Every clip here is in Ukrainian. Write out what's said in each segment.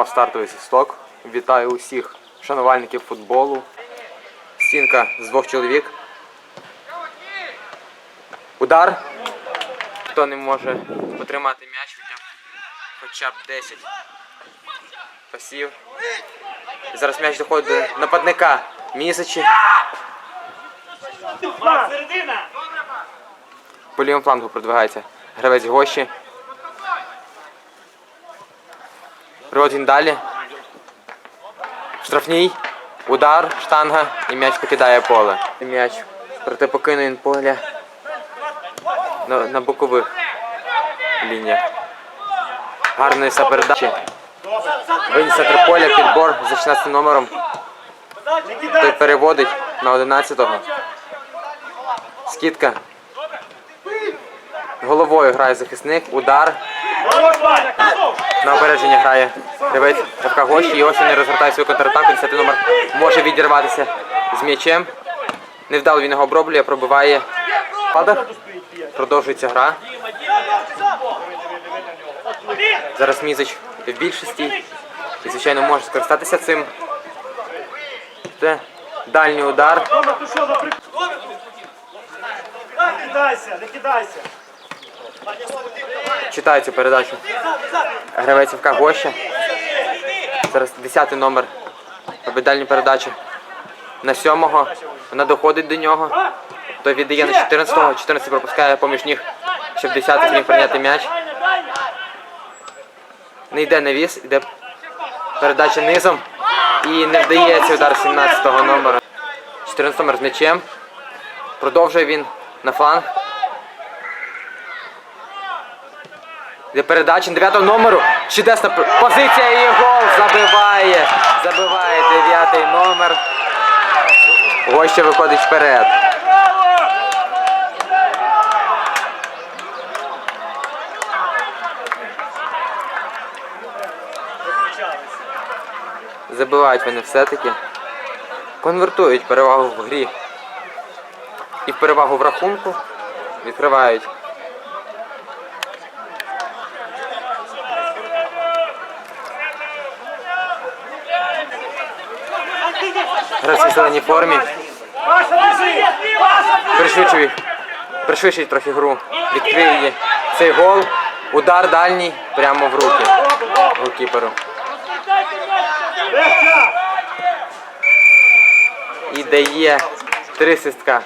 Пролунав стартовий свисток. Вітаю усіх шанувальників футболу. Стінка з двох чоловік. Удар. Хто не може потримати м'яч, хоча б, 10 пасів. І зараз м'яч доходить до нападника Місичі. Середина! По лівому флангу продвигається гравець гощі. Він далі. Штрафній. Удар, штанга і м'яч покидає поле. М'яч. Проте покинув він поля на, на бокових лініях. Гарний передачі. Виніс центр поля, підбор за 16 номером. Той переводить на 11-го. Скидка. Головою грає захисник, удар. На опередження грає гравець ФК Гощі. І ось він розвертає свою контратаку. 10 номер може відірватися з м'ячем. Невдало він його оброблює, пробиває падах. Продовжується гра. Зараз Мізич в більшості. І, звичайно, може скористатися цим. Це дальній удар. Не кидайся, не кидайся. Читаю цю передачу. Гравець ФК Гоща. Зараз 10 номер робить дальню передачу на 7-го. Вона доходить до нього. Той віддає на 14-го. 14 пропускає поміж ніг, щоб 10-й зміг прийняти м'яч. Не йде навіс, йде передача низом. І не вдається удар 17-го номера. 14 номер з м'ячем. Продовжує він на фланг. Де передача 9 номеру. Чудесна позиція і гол забиває. Забиває 9 номер. Гоща виходить вперед. Забивають вони все-таки. Конвертують перевагу в грі. І перевагу в рахунку. Відкривають Гравці в зеленій формі. Пришвидшує, пришвидшує трохи гру. Відкриє її. цей гол. Удар дальній прямо в руки. Голкіперу. І дає три свистка.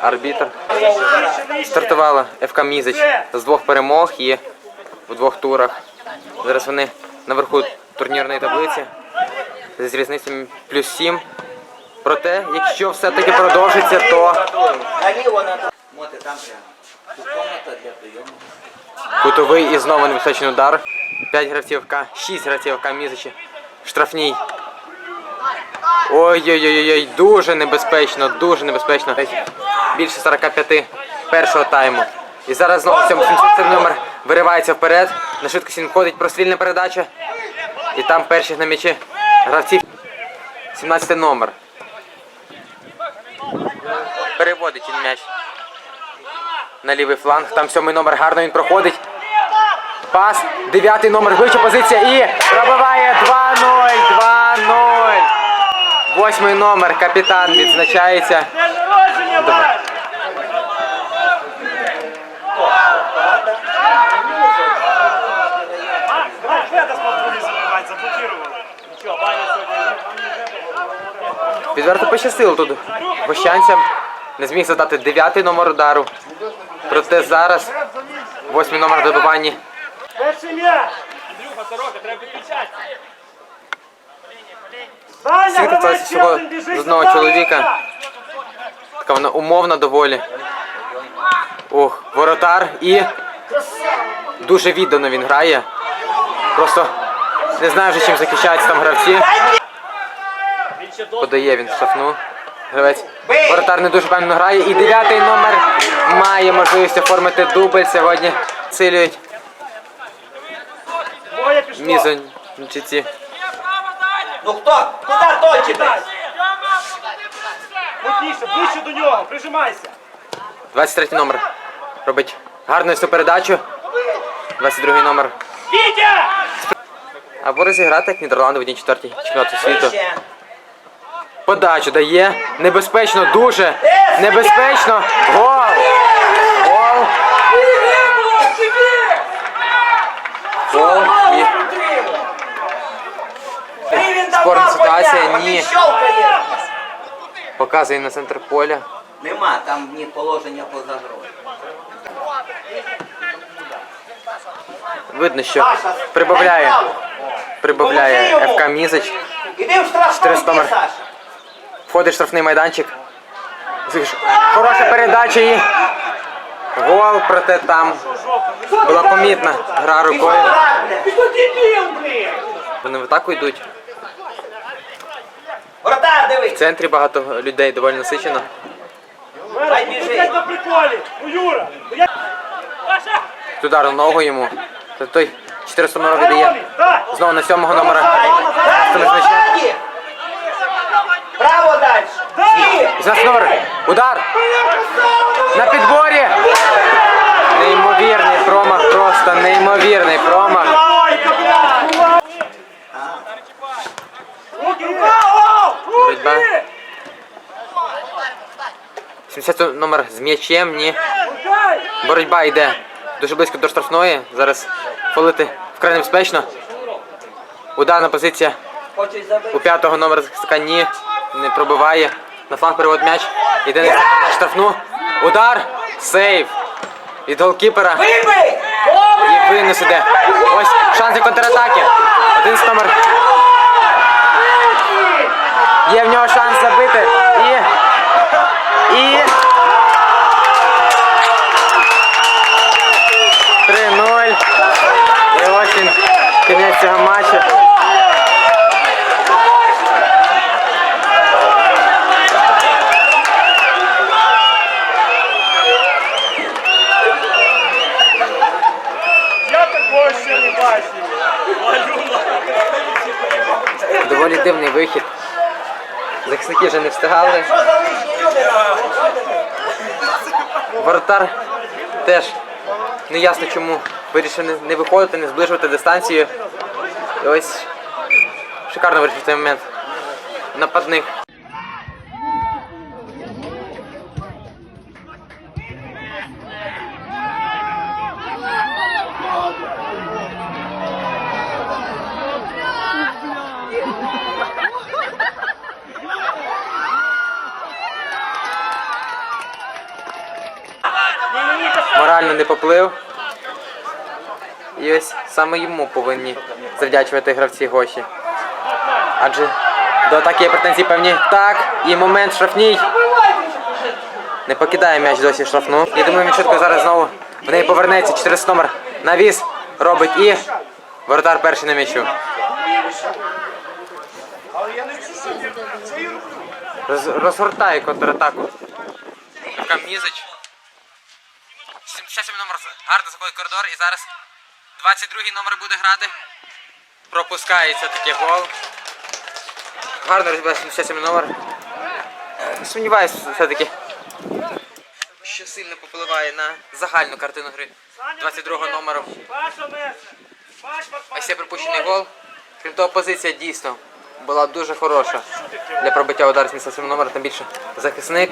Арбітр. Стартувала ФК Мізич з двох перемог і в двох турах. Зараз вони наверху турнірної таблиці з різницею плюс 7. Проте, якщо все-таки продовжиться, то. Кутовий і знову небезпечний удар. 5 гравців ФК, 6 гравців ФК Мізичі. Штрафній. Ой-ой-ой, дуже небезпечно, дуже небезпечно. Більше 45 першого тайму. І зараз знову цьому 77 номер виривається вперед. На швидкості входить прострільна передача. І там перших на м'ячі гравців. 17 номер. Переводить він м'яч на лівий фланг. Там сьомий номер гарно він проходить. Пас. Дев'ятий номер вища позиція і пробиває 2-0. 2-0. Восьмий номер капітан відзначається. День Відверто пощастило тут гощанцям. Не зміг задати дев'ятий номер удару. Проте зараз восьмий номер добивання. Перший м'яч! Андрюха, сорока, треба підключати. Це всього з одного чоловіка? Така вона умовна доволі. Ох, воротар і Дуже віддано він грає. Просто не знаю вже чим захищаються там гравці. Подає він штрафну. Гравець. Воротар не дуже певно грає. І дев'ятий номер має можливість оформити дубль сьогодні. Силюють Моя мізончиці. Ну хто? Куди точите? Потіше, ближче до нього, прижимайся. 23 номер. Робить гарну всю передачу. 22 номер. Вітя! Або розіграти як Нідерланди в 1-4 чемпіонату світу. Подачу дає. Небезпечно, дуже небезпечно. Гол! Гол! Гол і Спорна ситуація, ні. Показує на центр поля. Нема, там ні положення поза грою. Видно, що прибавляє. Прибавляє ФК Мізич. Іди в штрафну, 400 йди, номер. Саша. Входить в штрафний майданчик. Хороша передача і гол, проте там була помітна гра рукою. Вони в атаку йдуть. В центрі багато людей доволі насичено. Ну. Ну, Удар ногу йому. Той 400 номер віддає. Знову на сьомого номера. Так, Хто ззаді. Право далі. Ні. 18 номер. Удар! На підборі! Неймовірний промах, просто неймовірний промах. Боротьба. 70 номер з м'ячем, ні. Боротьба йде дуже близько до штрафної. Зараз фолити вкрай небезпечно. Ударна позиція у п'ятого номер ні. Не пробиває. На фланг перевод м'яч. Іде на штрафну. Удар. Сейв. Від голкіпера. І винес іде. Ось шанс для контратаки. Один з номер. Є в нього шанс забити. І. І. 3-0. І ось він. Кінець цього матчу. Захисники вже не встигали. Воротар теж неясно чому вирішив не виходити, не зближувати дистанцію. І ось шикарно вирішив цей момент. Нападник. Морально не поплив. І ось саме йому повинні завдячувати гравці гоші. Адже до атаки є претензії певні. Так, і момент штрафній. Не покидає м'яч досі штрафну. Я думаю, він швидко зараз знову в неї повернеться. 400 номер. Навіс робить і воротар перший на м'ячу. Роз, розгортає контратаку. Камізич. 77 гарно заходить коридор і зараз 22-й номер буде грати. Пропускається таке гол. Гарно розбиває 77 номер. Сумніваюсь все-таки. Що сильно попливає на загальну картину гри 22 номеру. Ось є пропущений гол. Крім того, позиція дійсно була дуже хороша для пробиття удару з 77 номера, тим більше захисник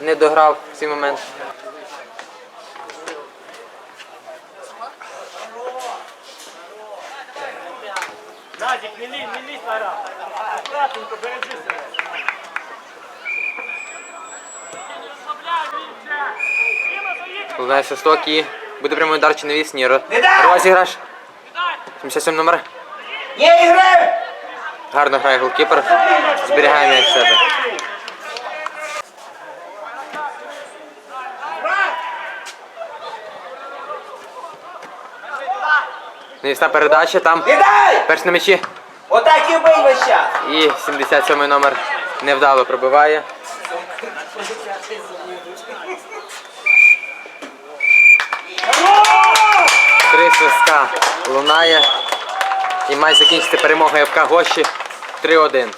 не дограв в цей момент. Лізь, не лізь на Аккуратненько, бережи себе. Лунає свисток і буде прямий удар чи навіс, ні. Ро- Не дай! Розіграш. 77 номер. Є ігри! Гарно грає голкіпер. Зберігає м'яч себе. Навісна передача там. Віддай! Перш на м'ячі. Отак і бий весь час. І 77 номер невдало пробиває. Три свистка лунає. І має закінчити перемогою ФК Гощі 3-1.